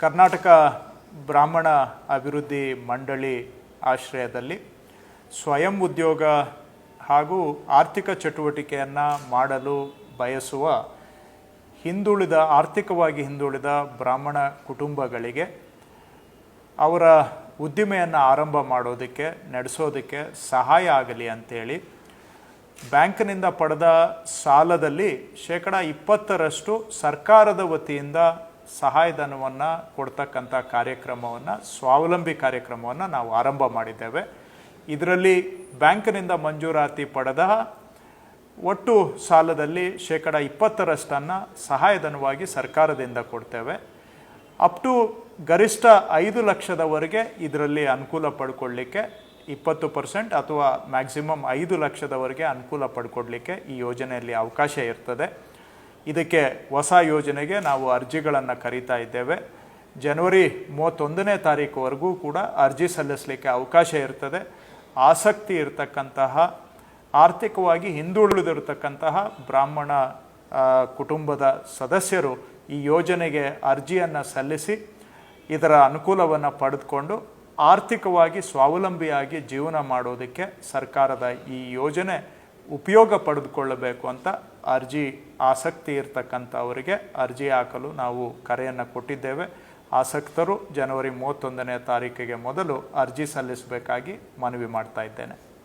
ಕರ್ನಾಟಕ ಬ್ರಾಹ್ಮಣ ಅಭಿವೃದ್ಧಿ ಮಂಡಳಿ ಆಶ್ರಯದಲ್ಲಿ ಸ್ವಯಂ ಉದ್ಯೋಗ ಹಾಗೂ ಆರ್ಥಿಕ ಚಟುವಟಿಕೆಯನ್ನು ಮಾಡಲು ಬಯಸುವ ಹಿಂದುಳಿದ, ಆರ್ಥಿಕವಾಗಿ ಹಿಂದುಳಿದ ಬ್ರಾಹ್ಮಣ ಕುಟುಂಬಗಳಿಗೆ ಅವರ ಉದ್ದಿಮೆಯನ್ನು ಆರಂಭ ಮಾಡೋದಕ್ಕೆ, ನಡೆಸೋದಕ್ಕೆ ಸಹಾಯ ಆಗಲಿ ಅಂತೇಳಿ ಬ್ಯಾಂಕ್ನಿಂದ ಪಡೆದ ಸಾಲದಲ್ಲಿ ಶೇಕಡ ಇಪ್ಪತ್ತರಷ್ಟು ಸರ್ಕಾರದ ವತಿಯಿಂದ ಸಹಾಯಧನವನ್ನು ಕೊಡ್ತಕ್ಕಂಥ ಕಾರ್ಯಕ್ರಮವನ್ನು, ಸ್ವಾವಲಂಬಿ ಕಾರ್ಯಕ್ರಮವನ್ನು ನಾವು ಆರಂಭ ಮಾಡಿದ್ದೇವೆ. ಇದರಲ್ಲಿ ಬ್ಯಾಂಕ್ನಿಂದ ಮಂಜೂರಾತಿ ಪಡೆದ ಒಟ್ಟು ಸಾಲದಲ್ಲಿ ಶೇಕಡ ಇಪ್ಪತ್ತರಷ್ಟನ್ನು ಸಹಾಯಧನವಾಗಿ ಸರ್ಕಾರದಿಂದ ಕೊಡ್ತೇವೆ. ಅಪ್ ಟು ಗರಿಷ್ಠ ಐದು ಲಕ್ಷದವರೆಗೆ ಇದರಲ್ಲಿ ಅನುಕೂಲ ಪಡ್ಕೊಳ್ಳಿಕ್ಕೆ ಇಪ್ಪತ್ತು ಪರ್ಸೆಂಟ್ ಅಥವಾ ಮ್ಯಾಕ್ಸಿಮಮ್ ಐದು ಲಕ್ಷದವರೆಗೆ ಅನುಕೂಲ ಪಡ್ಕೊಡ್ಲಿಕ್ಕೆ ಈ ಯೋಜನೆಯಲ್ಲಿ ಅವಕಾಶ ಇರ್ತದೆ. ಇದಕ್ಕೆ ಹೊಸ ಯೋಜನೆಗೆ ನಾವು ಅರ್ಜಿಗಳನ್ನು ಕರೀತಾ ಇದ್ದೇವೆ. ಜನವರಿ ಮೂವತ್ತೊಂದನೇ ತಾರೀಕುವರೆಗೂ ಕೂಡ ಅರ್ಜಿ ಸಲ್ಲಿಸಲಿಕ್ಕೆ ಅವಕಾಶ ಇರ್ತದೆ. ಆಸಕ್ತಿ ಇರತಕ್ಕಂತಹ, ಆರ್ಥಿಕವಾಗಿ ಹಿಂದುಳಿದಿರತಕ್ಕಂತಹ ಬ್ರಾಹ್ಮಣ ಕುಟುಂಬದ ಸದಸ್ಯರು ಈ ಯೋಜನೆಗೆ ಅರ್ಜಿಯನ್ನು ಸಲ್ಲಿಸಿ ಇದರ ಅನುಕೂಲವನ್ನು ಪಡೆದುಕೊಂಡು ಆರ್ಥಿಕವಾಗಿ ಸ್ವಾವಲಂಬಿಯಾಗಿ ಜೀವನ ಮಾಡೋದಕ್ಕೆ ಸರ್ಕಾರದ ಈ ಯೋಜನೆ ಉಪಯೋಗ ಪಡೆದುಕೊಳ್ಳಬೇಕು ಅಂತ ಅರ್ಜಿ, ಆಸಕ್ತಿ ಇರತಕ್ಕಂಥವರಿಗೆ ಅರ್ಜಿ ಹಾಕಲು ನಾವು ಕರೆಯನ್ನು ಕೊಟ್ಟಿದ್ದೇವೆ. ಆಸಕ್ತರು ಜನವರಿ ಮೂವತ್ತೊಂದನೇ ತಾರೀಕಿಗೆ ಮೊದಲು ಅರ್ಜಿ ಸಲ್ಲಿಸಬೇಕಾಗಿ ಮನವಿ ಮಾಡ್ತಾ ಇದ್ದೇನೆ.